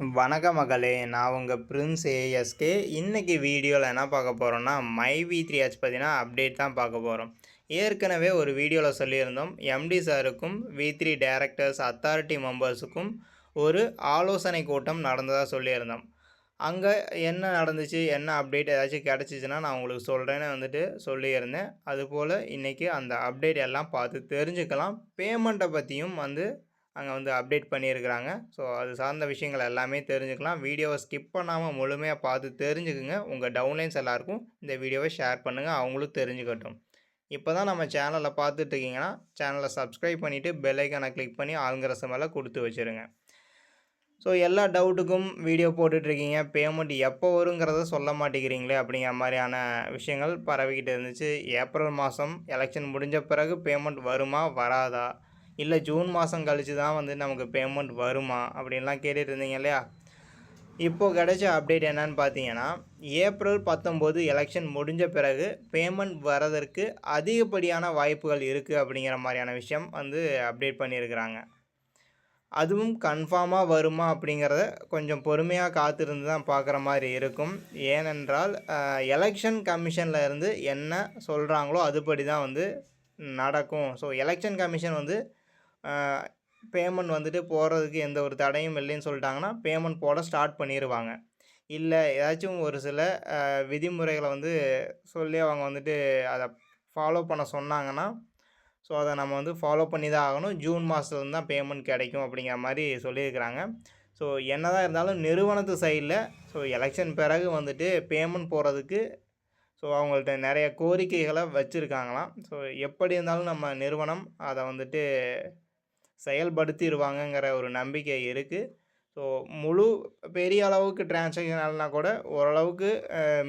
வணக்க மகளே நான் உங்கள் பிரின்ஸ் ஏஎஸ்கே. இன்றைக்கி வீடியோவில் என்ன பார்க்க போகிறோன்னா மை வி த்ரீ ஹெச் பார்த்தீங்கன்னா அப்டேட் தான் பார்க்க போகிறோம் ஏற்கனவே ஒரு வீடியோவில் சொல்லியிருந்தோம் எம்டி சாருக்கும் வி த்ரீ டேரக்டர்ஸ் அத்தாரிட்டி மெம்பர்ஸுக்கும் ஒரு ஆலோசனை கூட்டம் நடந்ததாக சொல்லியிருந்தோம். அங்கே என்ன நடந்துச்சு என்ன அப்டேட் ஏதாச்சும் கிடச்சிச்சின்னா நான் உங்களுக்கு சொல்கிறேன்னு வந்துட்டு சொல்லியிருந்தேன். அதுபோல் இன்றைக்கி அந்த அப்டேட் எல்லாம் பார்த்து தெரிஞ்சுக்கலாம். பேமெண்ட்டை பற்றியும் வந்து அங்கே வந்து அப்டேட் பண்ணியிருக்கிறாங்க. ஸோ அது சார்ந்த விஷயங்கள் எல்லாமே தெரிஞ்சுக்கலாம். வீடியோவை ஸ்கிப் பண்ணாமல் முழுமையாக பார்த்து தெரிஞ்சுக்குங்க. உங்கள் டவுன்லைன்ஸ் எல்லாருக்கும் இந்த வீடியோவை ஷேர் பண்ணுங்கள் அவங்களும் தெரிஞ்சுக்கட்டும். இப்போ தான் நம்ம சேனலை பார்த்துட்டு இருக்கீங்கன்னா சேனலை சப்ஸ்கிரைப் பண்ணிவிட்டு பெல்லைக்கானை கிளிக் பண்ணி ஆளுங்கிற மேலே கொடுத்து வச்சுருங்க. ஸோ எல்லா டவுட்டுக்கும் வீடியோ போட்டுட்ருக்கீங்க பேமெண்ட் எப்போ வருங்கிறத சொல்ல மாட்டேங்கிறீங்களே அப்படிங்கிற மாதிரியான விஷயங்கள் பரவிக்கிட்டு இருந்துச்சு. ஏப்ரல் மாதம் எலெக்ஷன் முடிஞ்ச பிறகு பேமெண்ட் வருமா? வராதா? இல்லை ஜூன் மாதம் கழித்து தான் வந்து நமக்கு பேமெண்ட் வருமா? அப்படின்லாம் கேட்டுட்டு இருந்தீங்க இல்லையா? இப்போது கிடைச்ச அப்டேட் என்னன்னு பார்த்தீங்கன்னா ஏப்ரல் பத்தொம்போது எலெக்ஷன் முடிஞ்ச பிறகு பேமெண்ட் வரதற்கு அதிகப்படியான வாய்ப்புகள் இருக்குது அப்படிங்கிற மாதிரியான விஷயம் வந்து அப்டேட் பண்ணியிருக்கிறாங்க. அதுவும் கன்ஃபார்மாக வருமா அப்படிங்கிறத கொஞ்சம் பொறுமையாக காத்திருந்து தான் பார்க்குற மாதிரி இருக்கும். ஏனென்றால் எலெக்ஷன் கமிஷனில் இருந்து என்ன சொல்கிறாங்களோ அதுபடி தான் வந்து நடக்கும். ஸோ எலெக்ஷன் கமிஷன் வந்து பேமெண்ட் வந்துட்டு போகிறதுக்கு எந்த ஒரு தடையும் இல்லைன்னு சொல்லிட்டாங்கன்னா பேமெண்ட் போட ஸ்டார்ட் பண்ணிடுவாங்க இல்லை ஏதாச்சும் ஒரு சில விதிமுறைகளை வந்து சொல்லி அவங்க வந்துட்டு அதை ஃபாலோ பண்ண சொன்னாங்கன்னா ஸோ அதை நம்ம வந்து ஃபாலோ பண்ணி தான் ஆகணும். ஜூன் மாதத்துலேருந்து தான் பேமெண்ட் கிடைக்கும் அப்படிங்கிற மாதிரி சொல்லியிருக்கிறாங்க. ஸோ என்ன தான் இருந்தாலும் நிறுவனத்து சைடில் ஸோ எலெக்ஷன் பிறகு வந்துட்டு பேமெண்ட் போகிறதுக்கு ஸோ அவங்கள்ட்ட நிறைய கோரிக்கைகளை வச்சுருக்காங்களாம். ஸோ எப்படி இருந்தாலும் நம்ம நிறுவனம் அதை வந்துட்டு செயல்படுத்திடுவாங்கங்கிற ஒரு நம்பிக்கை இருக்குது ஸோ முழு பெரிய அளவுக்கு டிரான்சாக்ஷன் கூட ஓரளவுக்கு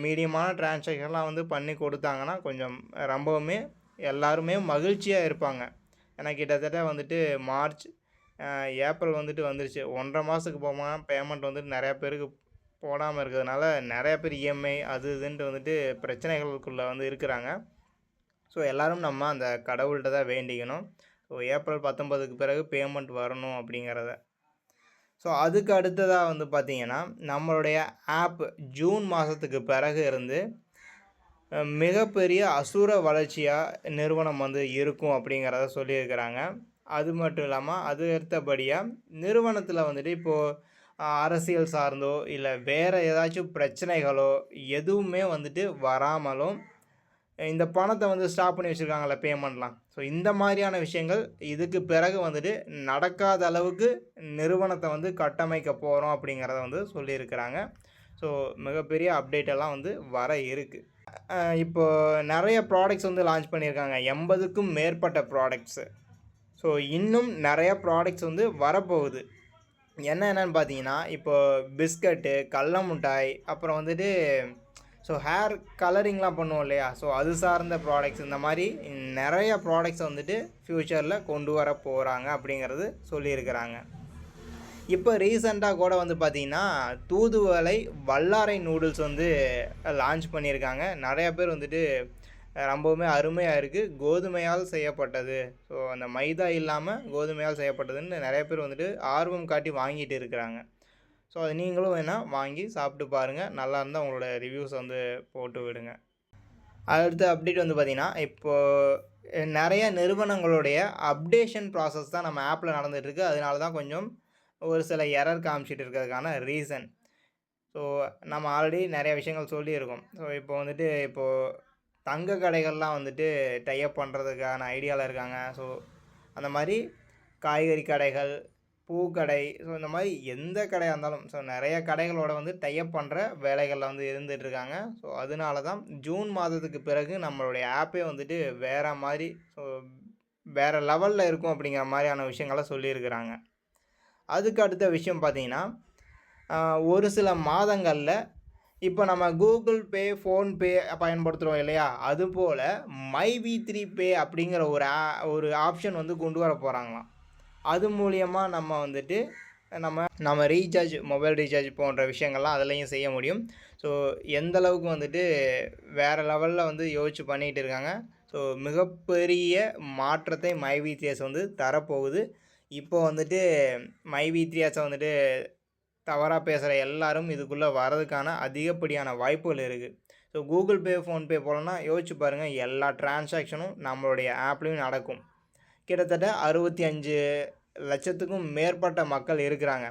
மீடியமான டிரான்சாக்ஷன்லாம் வந்து பண்ணி கொடுத்தாங்கன்னா கொஞ்சம் ரொம்பவுமே எல்லாருமே மகிழ்ச்சியாக இருப்பாங்க. ஏன்னா கிட்டத்தட்ட வந்துட்டு மார்ச் ஏப்ரல் வந்துட்டு வந்துருச்சு. ஒன்றரை மாதத்துக்கு போகாமல் பேமெண்ட் வந்துட்டு நிறையா பேருக்கு போடாமல் இருக்கிறதுனால நிறையா பேர் இஎம்ஐ அது இதுன்ட்டு வந்துட்டு பிரச்சனைகளுக்குள்ளே வந்து இருக்கிறாங்க. ஸோ எல்லோரும் நம்ம அந்த கடவுள்கிட்ட தான் வேண்டிக்கணும். ஸோ ஏப்ரல் பத்தொம்பதுக்கு பிறகு பேமெண்ட் வரணும் அப்படிங்கிறத. ஸோ அதுக்கு அடுத்ததாக வந்து பார்த்திங்கன்னா நம்மளுடைய ஆப் ஜூன் மாதத்துக்கு பிறகு இருந்து மிகப்பெரிய அசுர வளர்ச்சியாக நிறுவனம் வந்து இருக்கும் அப்படிங்கிறத சொல்லியிருக்கிறாங்க. அது மட்டும் இல்லாமல் அது அடுத்தபடியாக நிறுவனத்தில் வந்துட்டு இப்போது அரசியல் சார்ந்தோ இல்லை வேறு ஏதாச்சும் பிரச்சனைகளோ எதுவுமே வந்துட்டு வராமலும் இந்த பணத்தை வந்து ஸ்டாப் பண்ணி வச்சுருக்காங்களே பேமெண்ட்லாம் ஸோ இந்த மாதிரியான விஷயங்கள் இதுக்கு பிறகு வந்துட்டு நடக்காத அளவுக்கு நிறுவனத்தை வந்து கட்டமைக்க போகிறோம் அப்படிங்கிறத வந்து சொல்லியிருக்கிறாங்க. ஸோ மிகப்பெரிய அப்டேட் எல்லாம் வந்து வர இருக்குது இப்போ நிறைய ப்ராடக்ட்ஸ் வந்து லான்ச் பண்ணியிருக்காங்க. எண்பதுக்கும் மேற்பட்ட ப்ராடக்ட்ஸு ஸோ இன்னும் நிறைய ப்ராடக்ட்ஸ் வந்து வரப்போகுது. என்ன என்னன்னு பார்த்தீங்கன்னா இப்போ பிஸ்கட்டு கடல மிட்டாய் அப்புறம் வந்துட்டு ஸோ ஹேர் கலரிங்லாம் பண்ணுவோம் இல்லையா? ஸோ அது சார்ந்த ப்ராடக்ட்ஸ் இந்த மாதிரி நிறைய ப்ராடக்ட்ஸ் வந்துட்டு ஃப்யூச்சரில் கொண்டு வர போகிறாங்க அப்படிங்கிறது சொல்லியிருக்கிறாங்க. இப்போ ரீசெண்டாக கூட வந்து பார்த்திங்கன்னா தூதுவலை வல்லாரை நூடுல்ஸ் வந்து லான்ச் பண்ணியிருக்காங்க. நிறையா பேர் வந்துட்டு ரொம்பவுமே அருமையாக இருக்குது கோதுமையால் செய்யப்பட்டது. ஸோ அந்த மைதா இல்லாமல் கோதுமையால் செய்யப்பட்டதுன்னு நிறைய பேர் வந்துட்டு ஆர்வம் காட்டி வாங்கிட்டு இருக்கிறாங்க. ஸோ அது நீங்களும் வேணால் வாங்கி சாப்பிட்டு பாருங்கள் நல்லா இருந்தால் உங்களோட ரிவ்யூஸ் வந்து போட்டு விடுங்க. அடுத்த அப்டேட் வந்து பார்த்திங்கன்னா இப்போது நிறைய நிறுவனங்களுடைய அப்டேஷன் ப்ராசஸ் தான் நம்ம ஆப்பில் நடந்துகிட்ருக்கு அதனால தான் கொஞ்சம் ஒரு சில எரர் காமிச்சிட்டு இருக்கிறதுக்கான ரீசன் ஸோ நம்ம ஆல்ரெடி நிறைய விஷயங்கள் சொல்லியிருக்கோம். ஸோ இப்போ வந்துட்டு இப்போது தங்க கடைகள்லாம் வந்துட்டு டைப் பண்ணுறதுக்கான ஐடியாவில் இருக்காங்க. ஸோ அந்த மாதிரி காய்கறி கடைகள் பூக்கடை ஸோ இந்த மாதிரி எந்த கடையாக இருந்தாலும் ஸோ நிறைய கடைகளோட வந்து டைப் பண்ணுற வேலைகளில் வந்து இருந்துகிட்ருக்காங்க ஸோ அதனால தான் ஜூன் மாதத்துக்கு பிறகு நம்மளுடைய ஆப்பே வந்துட்டு வேறு மாதிரி ஸோ வேறு லெவலில் இருக்கும் அப்படிங்கிற மாதிரியான விஷயங்களை சொல்லியிருக்கிறாங்க. அதுக்கு அடுத்த விஷயம் பார்த்திங்கன்னா ஒரு சில மாதங்களில் இப்போ நம்ம கூகுள் பே ஃபோன்பே பயன்படுத்துகிறோம் இல்லையா? அதுபோல் மை வி த்ரீ பே அப்படிங்கிற ஒரு ஆ ஒரு ஆப்ஷன் வந்து கொண்டு வர போகிறாங்களாம் அது மூலியமாக நம்ம வந்துட்டு நம்ம நம்ம ரீசார்ஜ் மொபைல் ரீசார்ஜ் போன்ற விஷயங்கள்லாம் அதுலேயும் செய்ய முடியும். ஸோ எந்த அளவுக்கு வந்துட்டு வேறு லெவலில் வந்து யோசிச்சு பண்ணிகிட்டு இருக்காங்க. ஸோ மிகப்பெரிய மாற்றத்தை மை வந்து தரப்போகுது. இப்போ வந்துட்டு மை வந்துட்டு தவறாக பேசுகிற எல்லாரும் இதுக்குள்ளே வர்றதுக்கான அதிகப்படியான வாய்ப்புகள் இருக்குது ஸோ கூகுள் பே ஃபோன்பே போலன்னா யோசிச்சு பாருங்கள் எல்லா டிரான்சாக்ஷனும் நம்மளுடைய ஆப்லேயும் நடக்கும். கிட்டத்தட்ட அறுபத்தி அஞ்சு லட்சத்துக்கும் மேற்பட்ட மக்கள் இருக்கிறாங்க.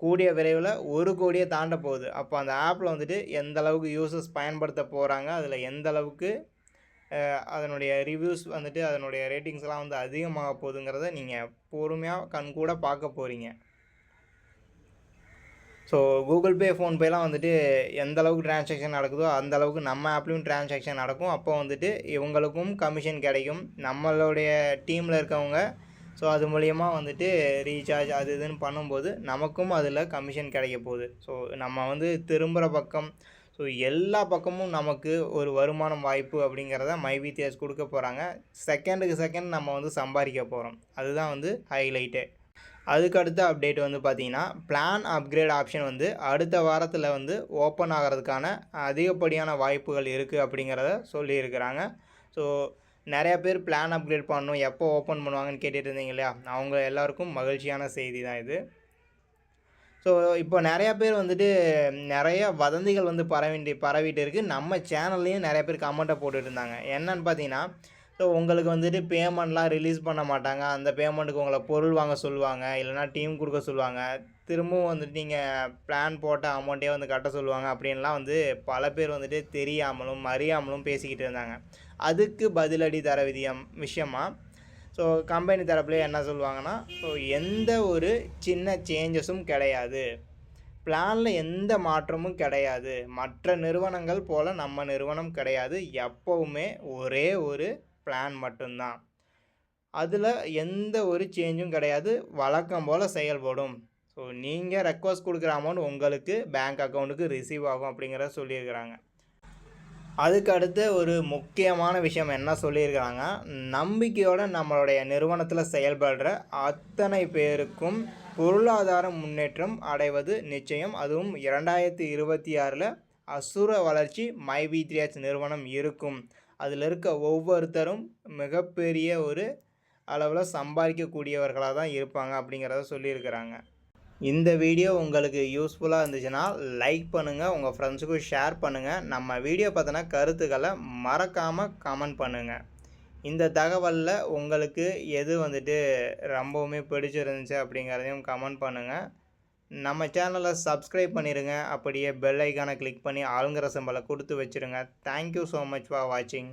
கூடிய விரைவில் ஒரு கோடியை தாண்ட போகுது. அப்போ அந்த ஆப்பில் வந்துட்டு எந்த அளவுக்கு யூசர்ஸ் பயன்படுத்த போகிறாங்க அதில் எந்த அளவுக்கு அதனுடைய ரிவ்யூஸ் வந்துட்டு அதனுடைய ரேட்டிங்ஸ்லாம் வந்து அதிகமாக போகுதுங்கிறத நீங்கள் பொறுமையாக கண்கூட பார்க்க போகிறீங்க ஸோ கூகுள் பே ஃபோன்பேலாம் வந்துட்டு எந்த அளவுக்கு டிரான்சாக்ஷன் நடக்குதோ அந்த அளவுக்கு நம்ம ஆப்லேயும் டிரான்சாக்ஷன் நடக்கும். அப்போ வந்துட்டு இவங்களுக்கும் கமிஷன் கிடைக்கும். நம்மளுடைய டீமில் இருக்கவங்க. ஸோ அது மூலயமா வந்துட்டு ரீசார்ஜ் அது இதுன்னு பண்ணும்போது நமக்கும் அதில் கமிஷன் கிடைக்க போகுது. ஸோ நம்ம வந்து திரும்புகிற பக்கம். ஸோ எல்லா பக்கமும் நமக்கு ஒரு வருமானம் வாய்ப்பு அப்படிங்கிறத மைவித்தியாஸ் கொடுக்க போகிறாங்க செகண்டுக்கு செகண்ட் நம்ம வந்து சம்பாதிக்க போகிறோம் அதுதான் வந்து ஹைலைட்டே அதுக்கு அடுத்த அப்டேட் வந்து பார்த்திங்கன்னா பிளான் அப்கிரேட் ஆப்ஷன் வந்து அடுத்த வாரத்தில் வந்து ஓப்பன் ஆகிறதுக்கான அதிகப்படியான வாய்ப்புகள் இருக்குது அப்படிங்கிறத சொல்லியிருக்கிறாங்க. ஸோ நிறையா பேர் பிளான் அப்கிரேட் பண்ணணும் எப்போ ஓப்பன் பண்ணுவாங்கன்னு கேட்டுட்டு இருந்தீங்க இல்லையா? அவங்க எல்லாருக்கும் மகிழ்ச்சியான செய்தி தான் இது. ஸோ இப்போ நிறையா பேர் வந்துட்டு நிறைய வதந்திகள் வந்து பரவிட்டு பரவிட்டு இருக்குது நம்ம சேனல்லையும் நிறைய பேர் கமெண்ட்டை போட்டுட்டு இருந்தாங்க. என்னன்னு பார்த்தீங்கன்னா ஸோ உங்களுக்கு வந்துட்டு பேமெண்ட்லாம் ரிலீஸ் பண்ண மாட்டாங்க. அந்த பேமெண்ட்டுக்கு உங்களை பொருள் வாங்க சொல்லுவாங்க. இல்லைனா டீம் கொடுக்க சொல்லுவாங்க. திரும்பவும் வந்துட்டு நீங்கள் பிளான் போட்ட அமௌண்ட்டே வந்து கட்ட சொல்லுவாங்க அப்படின்லாம் வந்து பல பேர் வந்துட்டு தெரியாமலும் அறியாமலும் பேசிக்கிட்டு இருந்தாங்க. அதுக்கு பதிலடி தர விதியம் விஷயமாக ஸோ கம்பெனி தரப்புலேயே என்ன சொல்லுவாங்கன்னா ஸோ எந்த ஒரு சின்ன சேஞ்சஸும் கிடையாது. பிளானில் எந்த மாற்றமும் கிடையாது. மற்ற நிறுவனங்கள் போல் நம்ம நிறுவனம் கிடையாது. எப்போவுமே ஒரே ஒரு பிளான் மட்டும்தான். அதில் எந்த ஒரு சேஞ்சும் கிடையாது. வழக்கம் போல் செயல்படும். ஸோ நீங்கள் ரெக்வஸ்ட் கொடுக்குற அமௌண்ட் உங்களுக்கு பேங்க் அக்கௌண்ட்டுக்கு ரிசீவ் ஆகும் அப்படிங்கிறத சொல்லியிருக்கிறாங்க. அதுக்கு அடுத்து ஒரு முக்கியமான விஷயம் என்ன சொல்லியிருக்கிறாங்க? நம்பிக்கையோடு நம்மளுடைய நிறுவனத்தில் செயல்படுற அத்தனை பேருக்கும் பொருளாதார முன்னேற்றம் அடைவது நிச்சயம். அதுவும் இரண்டாயிரத்தி இருபத்தி ஆறில் அசுர வளர்ச்சி மை வி நிறுவனம் இருக்கும். அதில் இருக்க ஒவ்வொருத்தரும் மிகப்பெரிய ஒரு அளவில் சம்பாதிக்கக்கூடியவர்களாக தான் இருப்பாங்க அப்படிங்கிறத சொல்லியிருக்கிறாங்க. இந்த வீடியோ உங்களுக்கு யூஸ்ஃபுல்லாக இருந்துச்சுன்னா லைக் பண்ணுங்கள் உங்கள் ஃப்ரெண்ட்ஸுக்கும் ஷேர் பண்ணுங்கள் நம்ம வீடியோ பார்த்தோன்னா கருத்துக்களை மறக்காமல் கமெண்ட் பண்ணுங்கள் இந்த தகவலில் உங்களுக்கு எது வந்துட்டு ரொம்பவுமே பிடிச்சிருந்துச்சு அப்படிங்கிறதையும் கமெண்ட் பண்ணுங்கள் நம்ம சேனலை சப்ஸ்கிரைப் பண்ணிடுங்க அப்படியே பெல் ஐக்கானை கிளிக் பண்ணி ஆளுங்கிற சம்பளை கொடுத்து வச்சுருங்க. தேங்க்யூ ஸோ மச் ஃபார் வாட்சிங்